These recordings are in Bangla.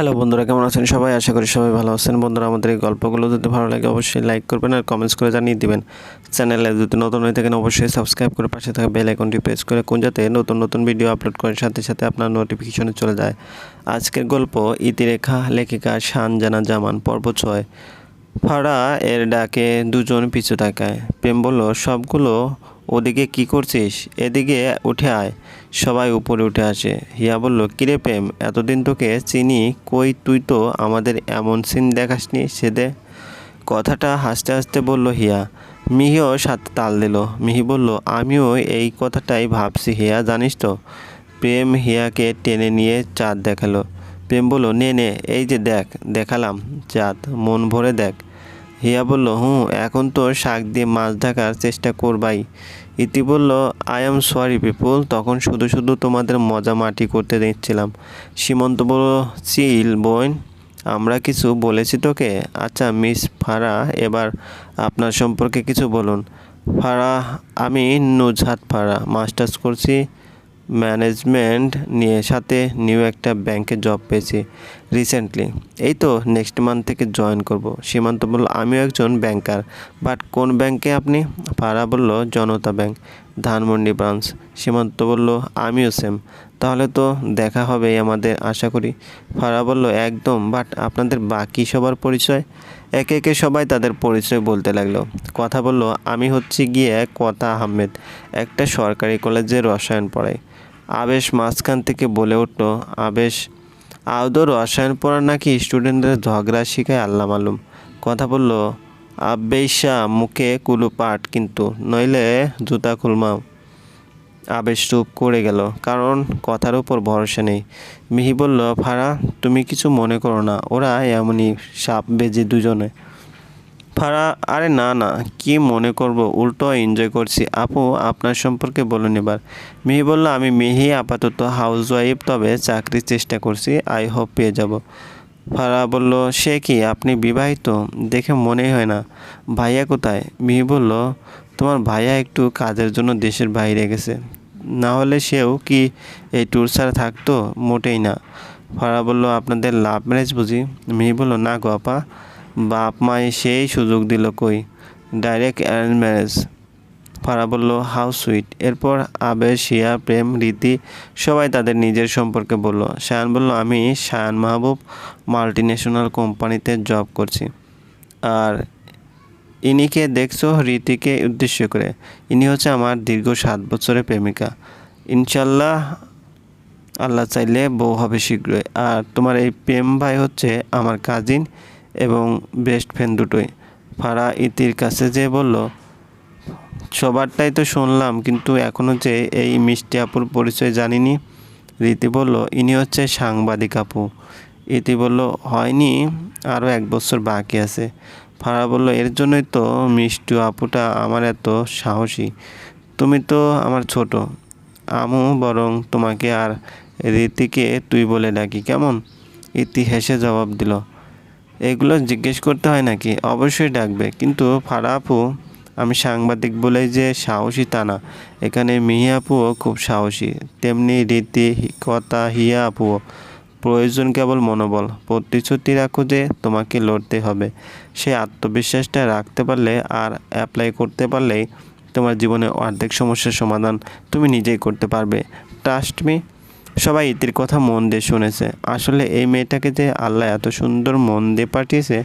হ্যালো বন্ধুরা, কেমন আছেন সবাই? আশা করি সবাই ভালো আছেন। বন্ধুরা, আমাদের এই গল্পগুলো যদি ভালো লাগে অবশ্যই লাইক করবেন আর কমেন্টস করে জানিয়ে দিবেন। চ্যানেলে যদি নতুন হয়ে থাকেন অবশ্যই সাবস্ক্রাইব করে পাশে থাকা বেল আইকনটি প্রেস করে কোন যাতে নতুন নতুন ভিডিও আপলোড করার সাথে সাথে আপনার নোটিফিকেশনে চলে যায়। আজকের গল্প, ইতিরেখা, লেখিকা শানজানা জামান, পর্ব ছয়। ফাড়া এর ডাকে দুজন পিছু তাকায়। প্রেম বলল, সবগুলো ওদিকে কি করছিস? এদিকে উঠে আয়। সবাই উপরে উঠে আসে। হিয়া বলল, কিরে প্রেম, এতদিন তোকে চিনি কই? তুই তো আমাদের এমন সিন দেখাসনি সেদে? কথাটা হাসতে হাসতে বলল হিয়া। মিহিও সাথে তাল দিল। মিহি বলল, আমিও এই কথাটাই ভাবছি হিয়া, জানিস তো? প্রেম হিয়াকে টেনে নিয়ে চাঁদ দেখাল। প্রেম বলল, নে নে, এই যে দেখ, দেখালাম চাঁদ, মন ভরে দেখ। হিয়া বলল, হুঁ, এখন তো শাক দিয়ে মাছ ঢাকার চেষ্টা করবাই। ইতি বলল, আই এম সরি পিপুল, তখন শুধু শুধু তোমাদের মজা মাটি করতে দিচ্ছিলাম। সীমন্ত বলল চিল বোন, আমরা কিছু বলেছি তোকে? আচ্ছা মিস ফারা, এবার আপনার সম্পর্কে কিছু বলুন। ফারা, আমি নুজহাত ফারা, মাস্টার্স করছি। ম্যানেজমেন্ট নিয়ে সাথে নিউ একটা ব্যাংকে জব পেয়েছি রিসেন্টলি এই তো নেক্সট মান্থ থেকে জয়েন করব। সীমান্ত বলল, আমিও একজন ব্যাংকার বাট কোন ব্যাংকে আপনি? পাড়া বলল, জনতা ব্যাংক ধানমন্ডি ব্রাঞ্চ সীমান্ত বলল, আমিও সেম তাহলে তো দেখা হবে আমাদের, আশা করি। ফারা বলল, একদম বাট আপনাদের বাকি সবার পরিচয়? একে একে সবাই তাদের পরিচয় বলতে লাগল। কথা বলল, আমি হচ্ছি গিয়ে কথা আহমেদ, একটা সরকারি কলেজে রসায়ন পড়াই। আবেশ মাঝখান থেকে বলে উঠল, আবেশ, আদৌ রসায়ন পড়া নাকি স্টুডেন্টদের ঝগড়া শিখায় আল্লাহ মালুম? কথা বলল, আবেশা, মুখে কুলুপাট কিন্তু, নইলে জুতা খুলমাও আবেশ চুপ করে গেল, কারণ কথার উপর ভরসা নেই। মিহি বলল, ফারা, তুমি কিছু মনে করো না, ওরা এমনই সাপ বেজে দুজনে। ফারা, আরে না না, কি মনে করব? উল্টো এনজয় করছি। আপু, আপনার সম্পর্কে বলুন এবার। মিহি বলল, আমি মিহি, আপাতত হাউস ওয়াইফ তবে চাকরির চেষ্টা করছি। আই হোপ পেয়ে যাব। ফারা বলল, সে কি? আপনি বিবাহিত? দেখে মনেই হয় না। ভাইয়া কোথায়? মিহি বলল, তোমার ভাইয়া একটু কাজের জন্য দেশের বাইরে গেছে। না হলে সেও কি এই ট্যুর ছাড়া থাকতো? মোটেই না। ফারা বলল, আপনাদের লাভ ম্যারেজ বুঝি? মিহি বলল, না গো আপা। বাপ মাই সেই সুযোগ দিল কই? Direct arrange marriage. ফারা বলল, হাউ সুইট। এরপর আবেশ শিয়া, প্রেম, রীতি সবাই তাদের নিজের সম্পর্কে বলল। শায়ান বলল, আমি শায়ান মাহবুব মাল্টি ন্যাশনাল কোম্পানিতে জব করছি। আর ইনিকে দেখছ রীতিকে উদ্দেশ্য করে। ইনি হচ্ছে আমার দীর্ঘ সাত বছরের প্রেমিকা। ইনশাল্লাহ আল্লাহ চাইলে বউ হবে শীঘ্রই। আর তোমার এই প্রেম ভাই হচ্ছে আমার কাজিন এবং বেস্ট ফ্রেন্ড দুটোই। ফারা ইতির কাছে যে বলল, সবারটাই তো শুনলাম, কিন্তু এখনও যে এই মিষ্টি আপুর পরিচয় জানিনি। রীতি বলল, ইনি হচ্ছে সাংবাদিক আপু। ইতি বলল, হয়নি আরও এক বছর বাকি আছে। ফারা বলল, এর জন্যই তো মিষ্টি আপুটা আমার এত সাহসী। তুমি তো আমার ছোট। আমু বরং তোমাকে আর রীতিকে তুই বলে ডাকি, কেমন? ইতি হেসে জবাব দিল এগুলো জিজ্ঞেস করতে হয় নাকি? অবশ্যই ডাকবে। কিন্তু ফারা আপু, আমি সাংবাদিক বলেই যে সাহসী তা না। এখানে মিহি আপুও খুব সাহসী। তেমনি রীতি কথা হিয়া আপুও। প্রয়োজন কেবল মনোবল। প্রতিশ্রুতি রাখো যে তোমাকে লড়তে হবে। সেই আত্মবিশ্বাসটা রাখতে পারলে আর অ্যাপ্লাই করতে পারলেই তোমার জীবনে অর্ধেক সমস্যার সমাধান তুমি নিজেই করতে পারবে। ট্রাস্ট মি সবাই ইতির কথা মন দিয়ে শুনেছে। আসলে এই মেয়েটাকে যে আল্লাহ এত সুন্দর মন দিয়ে পাঠিয়েছে,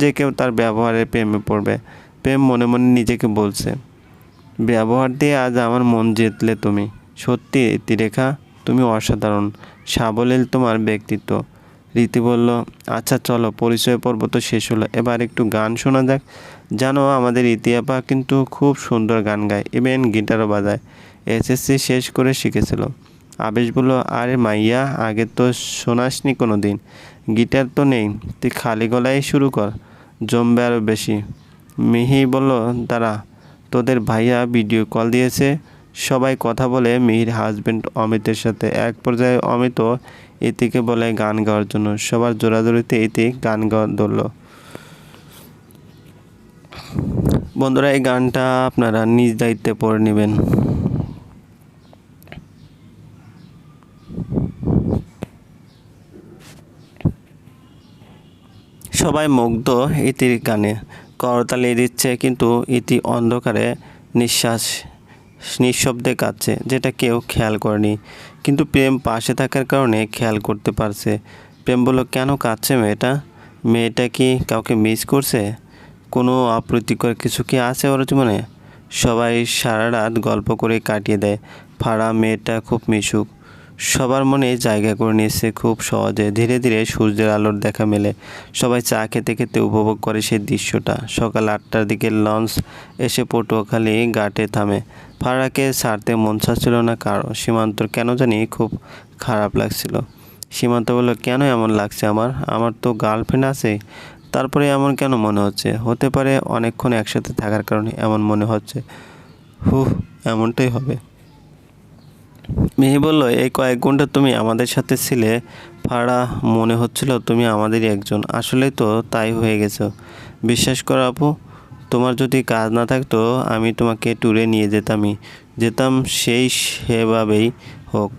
যে কেউ তার ব্যবহারের প্রেমে পড়বে। প্রেম মনে মনে নিজেকে বলছে, ব্যবহার দিয়ে আজ আমার মন জিতলে তুমি। সত্যি ইতিরেখা, তুমি অসাধারণ। সাবলীল তোমার ব্যক্তিত্ব। রীতি বলল আচ্ছা চলো, পরিচয় পর্ব তো শেষ হলো। এবার একটু গান শোনা যাক। জানো, আমাদের ইতিহাপা কিন্তু খুব সুন্দর গান গায়। ইভেন গিটারও বাজায়। এসএসসি শেষ করে শিখেছিল। আবেশ বলল, আরে মাইয়া, আগে তো শোনাসনি কোনো দিন গিটার তো নেই, তুই খালি গলায় শুরু কর, জমবে আরও বেশি। মিহি বলল তারা তোদের ভাইয়া ভিডিও কল দিয়েছে, সবাই কথা বলে মিহির হাজবেন্ড অমিতের সাথে। এক পর্যায়ে অমিত ইতিকে বলে গান গাওয়ার জন্য। সবার জোরাজোরিতে ইতি গান গাওয়া ধরল। বন্ধুরা, এই গানটা আপনারা নিজ দায়িত্বে পড়ে নেবেন। সবাই মুগ্ধ ইতির গানে। করতালি দিচ্ছে কিন্তু ইতি অন্ধকারে নিঃশ্বাস, নিঃশব্দে কাঁদছে, যেটা কেউ খেয়াল করেনি। কিন্তু প্রেম পাশে থাকার কারণে খেয়াল করতে পারছে। প্রেম বলল, কেন কাঁদছে মেয়েটা? মেয়েটা কি কাউকে মিস করছে? কোনো অপ্রীতিকর কিছু কি আছে ওর জীবনে? সবাই সারা রাত গল্প করে কাটিয়ে দেয়। ফাড়া মেয়েটা খুব মিশুক। সবার মনে জায়গা করে নিয়েছে খুব সহজে। ধীরে ধীরে সূর্যের আলোর দেখা মেলে। সবাই চা খেতে খেতে উপভোগ করে সেই দৃশ্যটা। সকাল আটটার দিকে লঞ্চ এসে পটুয়াখালী ঘাটে থামে। ফারাকে ছাড়তে মন চাচ্ছিল না কারও। সীমান্তর কেন জানি খুব খারাপ লাগছিল। সীমান্ত বলল, কেন এমন লাগছে আমার? আমার তো গার্লফ্রেন্ড আছে। তারপরে এমন কেন মনে হচ্ছে? হতে পারে অনেকক্ষণ একসাথে থাকার কারণে এমন মনে হচ্ছে। হুহ, এমনটাই হবে। মিহি বলল, এই কয়েক ঘণ্টা তুমি আমাদের সাথে ছিলে, ফাড়া মনে হচ্ছিল তুমি আমাদেরই একজন। আসলে তো তাই হয়ে গেছো। বিশ্বাস করো আপু, তোমার যদি কাজ না থাকতো, আমি তোমাকে ট্যুরে নিয়ে যেতামই। যেতাম সেই সেভাবেই হোক।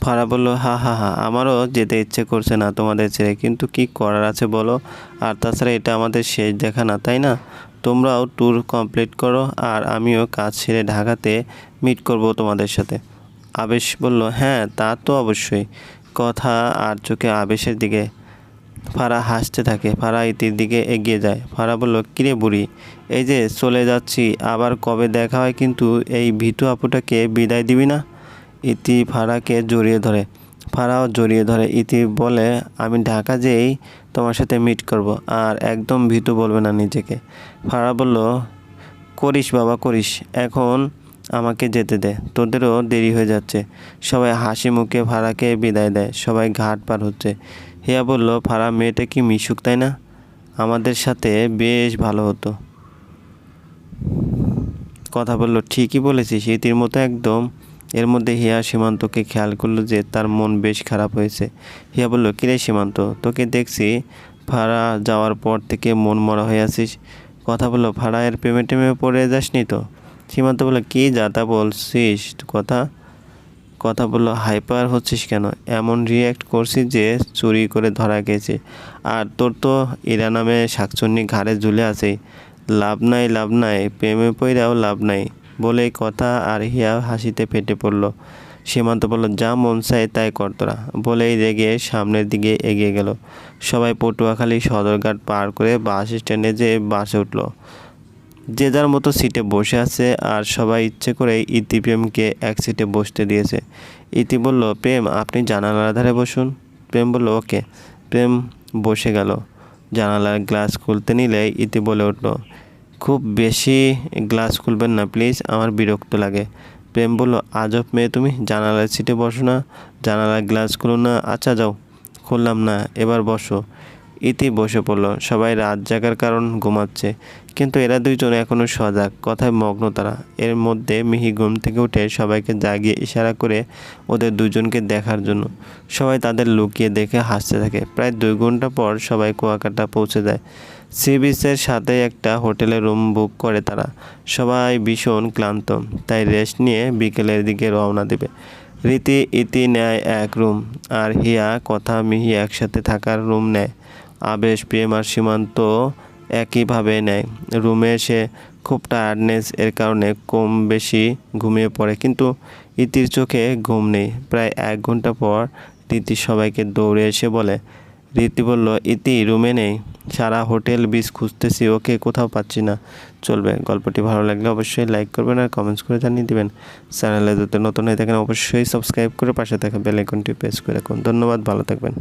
ফাড়া বলল, হা হা হা, আমারও যেতে ইচ্ছে করছে না তোমাদের ছেড়ে, কিন্তু কি করার আছে বলো? আর তাছাড়া এটা আমাদের শেষ দেখা না, তাই না? তোমরাও ট্যুর কমপ্লিট করো আর আমিও কাজ ছেড়ে ঢাকাতে মিট করব তোমাদের সাথে। আবেশ বলল হ্যাঁ তা তো অবশ্যই। কথা আর চোখে আবেশের দিকে। ফারা হাসতে থাকে, ফারা ইতির দিকে এগিয়ে যায়। ফারা বলল, কিরে বুড়ি, এই যে চলে যাচ্ছি, আবার কবে দেখা হয়? কিন্তু এই ভিটু আপুটাকে বিদায় দিবি না? ইতি ফারাকে জড়িয়ে ধরে। ফারাও জড়িয়ে ধরে, ইতি বলে, আমি ঢাকা যেয়েই তোমার সাথে মিট করব, আর একদম ভীতু বলবে না নিজেকে। ফারা বলল, করিস বাবা, করিস, এখন আমাকে যেতে দে, তোদেরও দেরি হয়ে যাচ্ছে। সবাই হাসি মুখে ফারাকে বিদায় দেয়, সবাই ঘাট পার হচ্ছে। হিয়া বলল, ফারা, মেয়েটা কি মিশুক, তাই না? আমাদের সাথে বেশ ভালো হতো। কথা বলল, ঠিকই বলেছিস, ইতির মতো একদম এর মধ্যে হিয়া সীমান্তকে খেয়াল করল যে তার মন বেশ খারাপ হয়েছে। হিয়া বলল, কিরে সীমান্ত, তোকে দেখছি, ভাড়া যাওয়ার পর থেকে মন মরা হয়ে আছিস। কথা বলল, ভাড়া এর প্রেমে টেমে পড়ে যাসনি তো? সীমান্ত বলল, কী যাতা বলছিস, কথা? কথা বলল, হাইপার হচ্ছিস কেন? এমন রিয়্যাক্ট করছিস যে চুরি করে ধরা গেছে। আর তোর তো ইরা নামে শাকচুন্নি ঘাড়ে ঝুলে আছে লাভ নাই লাভ নাই, প্রেমে পইরাও লাভ নাই। বলে কথা আর হিয়া হাসিতে ফেটে পড়ল। সীমান্ত বলল, যা মন চায় তাই কর তোরা। বলেই রেগে সামনের দিকে এগিয়ে গেল। সবাই পটুয়াখালী সদরঘাট পার করে বাস স্ট্যান্ডে যেয়ে বাসে উঠল। যে যার মতো সিটে বসে আছে আর সবাই ইচ্ছে করে ইতি প্রেমকে এক সিটে বসতে দিয়েছে। ইতি বলল, প্রেম, আপনি জানালার ধারে বসুন। প্রেম বলল, ওকে। প্রেম বসে গেল। জানালার গ্লাস খুলতে নিলে ইতি বলে উঠল খুব বেশি গ্লাস খুলবেন না, প্লিজ। আমার বিরক্ত লাগে। প্রেম বলল, আজব মেয়ে তুমি, জানালার সিটে বসো না, জানালার গ্লাস খুলো না। আচ্ছা যাও। খুললাম না, এবার বসো। ইতি বসে পড়ল। সবাই রাত জাগার কারণ ঘুমাচ্ছে, কিন্তু এরা দুইজন এখনও সজাগ, কথায় মগ্ন তারা। এর মধ্যে মিহি ঘুম থেকে উঠে সবাইকে জাগিয়ে ইশারা করে ওদের দুজনকে দেখার জন্য। সবাই তাদের লুকিয়ে দেখে হাসতে থাকে। প্রায় দুই ঘণ্টা পর সবাই কুয়াকাটা পৌঁছে যায়। সি বিচের সাথে একটা হোটেলে রুম বুক করে তারা। সবাই ভীষণ ক্লান্ত, তাই রেস্ট নিয়ে বিকেলের দিকে রওনা দেবে। রীতি ইতি নেয় এক রুম, আর হিয়া কথা মিহি একসাথে থাকার রুম নেয়। আবেশ, প্রেম আর সীমান্ত একইভাবে নেয়। রুমে এসে খুব টায়ার্ডনেস এর কারণে কম বেশি ঘুমিয়ে পড়ে, কিন্তু ইতির চোখে ঘুম নেই। প্রায় এক ঘণ্টা পর রীতি সবাইকে দৌড়ে এসে বলে রীতি বলল, ইতি, রুমে নেই। সারা হোটেল বিচ খুঁজতেছি, ওকে কোথাও পাচ্ছি না। চলবে, গল্পটি ভালো লাগলে অবশ্যই লাইক করবেন আর কমেন্টস করে জানিয়ে দেবেন। চ্যানেলে যদি নতুন হয়ে থাকেন, অবশ্যই সাবস্ক্রাইব করে পাশে থাকা বেল আইকনটি প্রেস করে রাখুন। ধন্যবাদ, ভালো থাকবেন।